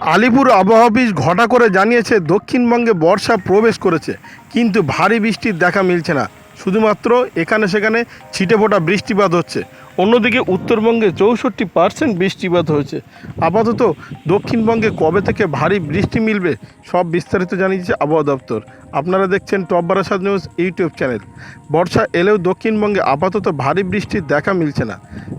আলিপুর আবহাওয়া অফিস ঘটা করে জানিয়েছে, দক্ষিণবঙ্গে বর্ষা প্রবেশ করেছে, কিন্তু ভারী বৃষ্টির দেখা মিলছে না। শুধুমাত্র এখানে সেখানে ছিটে ফোটা বৃষ্টিপাত হচ্ছে। অন্যদিকে উত্তরবঙ্গে চৌষট্টি পার্সেন্ট বৃষ্টিপাত হয়েছে। আপাতত দক্ষিণবঙ্গে কবে থেকে ভারী বৃষ্টি মিলবে, সব বিস্তারিত জানিয়েছে আবহাওয়া দপ্তর। আপনারা দেখছেন top Barasat news YouTube channel. বর্ষা এলেও দক্ষিণবঙ্গে আপাতত ভারী বৃষ্টির দেখা মিলছে না।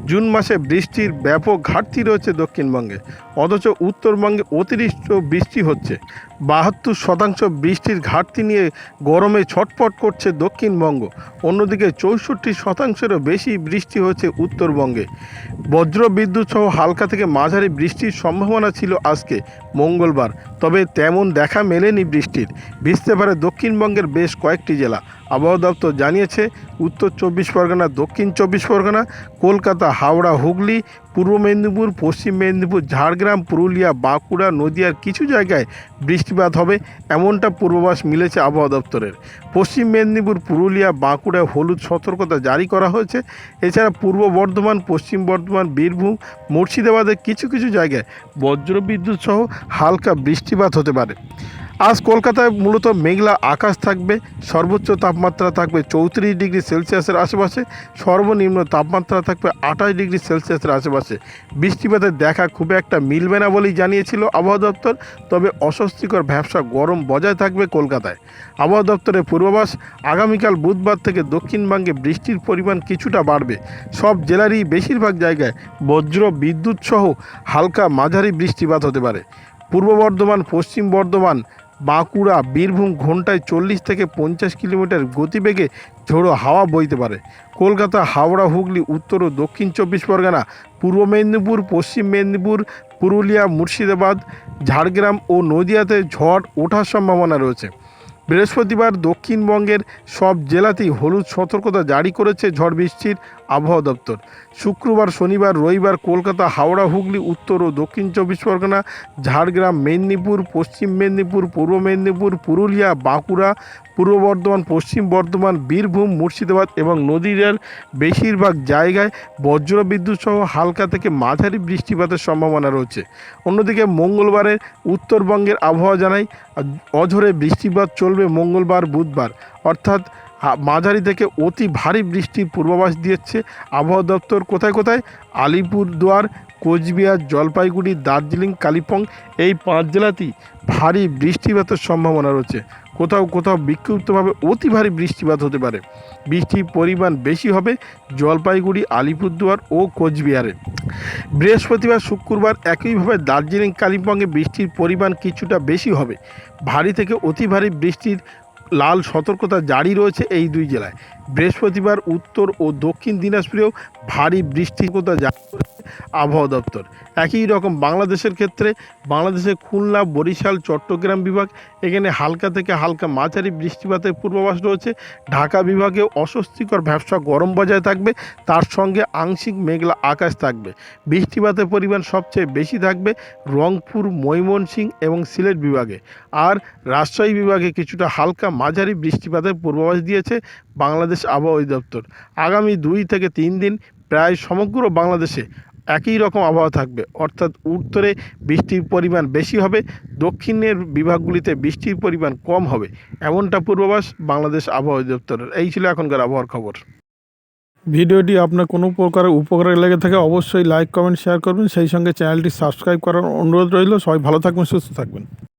জুন মাসে বৃষ্টির ব্যাপক ঘাটতি রয়েছে দক্ষিণবঙ্গে, অথচ উত্তরবঙ্গে অতিরিক্ত বৃষ্টি হচ্ছে। বাহাত্তর শতাংশ বৃষ্টির ঘাটতি নিয়ে গরমে ছটপট করছে দক্ষিণবঙ্গ, অন্যদিকে চৌষট্টি শতাংশেরও বেশি বৃষ্টি হচ্ছে উত্তরবঙ্গে। বজ্র বিদ্যুৎ সহ হালকা থেকে মাঝারি বৃষ্টির সম্ভাবনা ছিল আজকে মঙ্গলবার, তবে তেমন দেখা মেলেনি বৃষ্টির। ভিজতে পারে দক্ষিণবঙ্গের বেশ কয়েকটি জেলা। আবহাওয়া দপ্তর জানিয়েছে, উত্তর চব্বিশ পরগনা, দক্ষিণ চব্বিশ পরগনা, কলকাতা, হাওড়া, হুগলি, পূর্ব মেদিনীপুর, পশ্চিম মেদিনীপুর, ঝাড়গ্রাম, পুরুলিয়া, বাঁকুড়া, নদিয়ার কিছু জায়গায় বৃষ্টিপাত হবে। এমনটা পূর্বাভাস মিলেছে আবহাওয়া দপ্তরের। পশ্চিম মেদিনীপুর, পুরুলিয়া, বাঁকুড়া হলুদ সতর্কতা জারি করা হয়েছে। এছাড়া পূর্ব বর্ধমান, পশ্চিম বর্ধমান, বীরভূম, মুর্শিদাবাদের কিছু কিছু জায়গায় বজ্রবিদ্যুৎ সহ হালকা বৃষ্টিপাত হতে পারে। আজ কলকাতায় মূলত মেঘলা আকাশ থাকবে, সর্বোচ্চ তাপমাত্রা থাকবে চৌত্রিশ ডিগ্রি সেলসিয়াসের আশেপাশে, সর্বনিম্ন তাপমাত্রা থাকবে আঠাশ ডিগ্রি সেলসিয়াসের আশেপাশে। বৃষ্টিপাতের দেখা খুব একটা মিলবে না বলেই জানিয়েছিল আবহাওয়া দপ্তর, তবে অস্বস্তিকর ব্যবসা গরম বজায় থাকবে কলকাতায়। আবহাওয়া দপ্তরের পূর্বাভাস, আগামীকাল বুধবার থেকে দক্ষিণবঙ্গে বৃষ্টির পরিমাণ কিছুটা বাড়বে। সব জেলারই বেশিরভাগ জায়গায় বজ্র বিদ্যুৎ সহ হালকা মাঝারি বৃষ্টিপাত হতে পারে। পূর্ব বর্ধমান, পশ্চিম বর্ধমান বাঁকুড়া, বীরভূম ঘন্টায় চল্লিশ থেকে পঞ্চাশ কিলোমিটার গতিবেগে ঝোড়ো হাওয়া বইতে পারে। কলকাতা, হাওড়া, হুগলি, উত্তর ও দক্ষিণ চব্বিশ পরগনা, পূর্ব মেদিনীপুর, পশ্চিম মেদিনীপুর, পুরুলিয়া, মুর্শিদাবাদ, ঝাড়গ্রাম ও নদিয়াতে ঝড় ওঠার সম্ভাবনা রয়েছে। বৃহস্পতিবার দক্ষিণবঙ্গের সব জেলাতেই হলুদ সতর্কতা জারি করেছে ঝড় বৃষ্টির আবহাওয়া দপ্তর। শুক্রবার, শনিবার, রবিবার কলকাতা, হাওড়া, হুগলি, উত্তর ও দক্ষিণ চব্বিশ পরগনা, ঝাড়গ্রাম, মেদিনীপুর, পশ্চিম মেদিনীপুর, পূর্ব মেদিনীপুর, পুরুলিয়া, বাঁকুড়া পূর্ব বর্ধমান, পশ্চিম বর্ধমান, বীরভূম, মুর্শিদাবাদ এবং নদীয়ার বেশিরভাগ জায়গায় বজ্রবিদ্যুৎ সহ হালকা থেকে মাঝারি বৃষ্টিপাতের সম্ভাবনা রয়েছে। অন্যদিকে মঙ্গলবারের উত্তরবঙ্গের আবহাওয়া জানায়, অঝরে বৃষ্টিপাত চলবে মঙ্গলবার, বুধবার। অর্থাৎ মাঝারি থেকে অতি ভারী বৃষ্টির পূর্বাভাস দিচ্ছে আবহাওয়া দপ্তর। কোথায় কোথায়? আলিপুরদুয়ার কোচবিহার জলপাইগুড়ি, দার্জিলিং, কালিম্পং এই পাঁচ জেলাতেই ভারী বৃষ্টিপাতের সম্ভাবনা রয়েছে। কোথাও কোথাও বিক্ষিপ্তভাবে অতি ভারী বৃষ্টিপাত হতে পারে। বৃষ্টির পরিমাণ বেশি হবে জলপাইগুড়ি, আলিপুরদুয়ার ও কোচবিহারে। বৃহস্পতিবার, শুক্রবার একইভাবে দার্জিলিং, কালিম্পংয়ে বৃষ্টির পরিমাণ কিছুটা বেশি হবে। ভারী থেকে অতি ভারী বৃষ্টির লাল সতর্কতা জারি রয়েছে এই দুই জেলায়। বৃহস্পতিবার উত্তর ও দক্ষিণ দিনাজপুরেও ভারী বৃষ্টির কথা জারি আবহাওয়া দপ্তর। একই রকম বাংলাদেশের ক্ষেত্রে বাংলাদেশের খুলনা, বরিশাল, চট্টগ্রাম বিভাগ, এখানে হালকা থেকে হালকা মাঝারি বৃষ্টিপাতের পূর্বাভাস রয়েছে। ঢাকা বিভাগেও অস্বস্তিকর ব্যবসা গরম বজায় থাকবে, তার সঙ্গে আংশিক মেঘলা আকাশ থাকবে। বৃষ্টিপাতের পরিমাণ সবচেয়ে বেশি থাকবে রংপুর, ময়মনসিংহ এবং সিলেট বিভাগে। আর রাজশাহী বিভাগে কিছুটা হালকা মাঝারি বৃষ্টিপাতের পূর্বাভাস দিয়েছে বাংলাদেশ আবহাওয়া অধিদপ্তর। আগামী দুই থেকে তিন দিন প্রায় সমগ্র বাংলাদেশে একই রকম আবহাওয়া থাকবে। অর্থাৎ উত্তরে বৃষ্টির পরিমাণ বেশি হবে, দক্ষিণের বিভাগগুলিতে বৃষ্টির পরিমাণ কম হবে। এমনটা পূর্বাভাস বাংলাদেশ আবহাওয়া দপ্তরের এই ছিল এখনকার আবহাওয়ার খবর। ভিডিওটি আপনার কোনো প্রকার উপকারে লেগে থাকে অবশ্যই লাইক, কমেন্ট, শেয়ার করবেন। সেই সঙ্গে চ্যানেলটি সাবস্ক্রাইব করার অনুরোধ রইল। সবাই ভালো থাকবেন, সুস্থ থাকবেন।